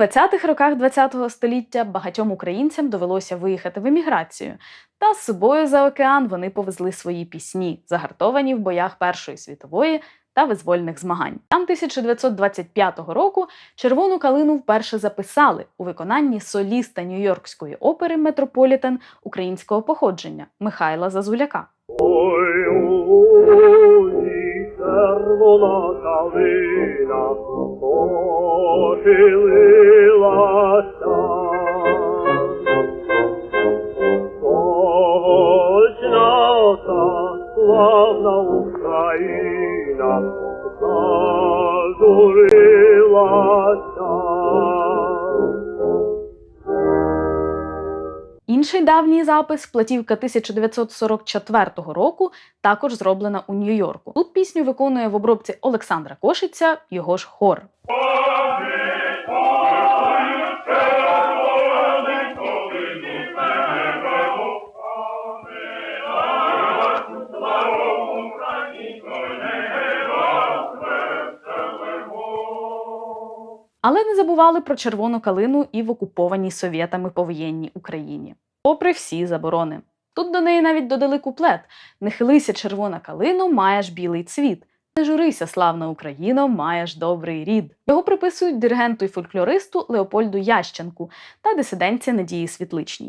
20-х роках ХХ століття багатьом українцям довелося виїхати в еміграцію, та з собою за океан вони повезли свої пісні, загартовані в боях Першої світової та визвольних змагань. Там 1925 року червону калину вперше записали у виконанні соліста Нью-Йоркської опери Метрополітен українського походження Михайла Зазуляка. Ой, ой, червона калина похилилася. Точна та славна Україна зажурилася. Інший давній запис, платівка 1944 року, також зроблена у Нью-Йорку. Тут пісню виконує в обробці Олександра Кошиця його ж хор. Але не забували про червону калину і в окупованій совєтами повоєнній Україні, попри всі заборони. Тут до неї навіть додали куплет: Не хилися, червона калино, маєш білий цвіт. Не журися, славна Україно, маєш добрий рід. Його приписують диригенту і фольклористу Леопольду Ященку та дисидентці Надії Світличній.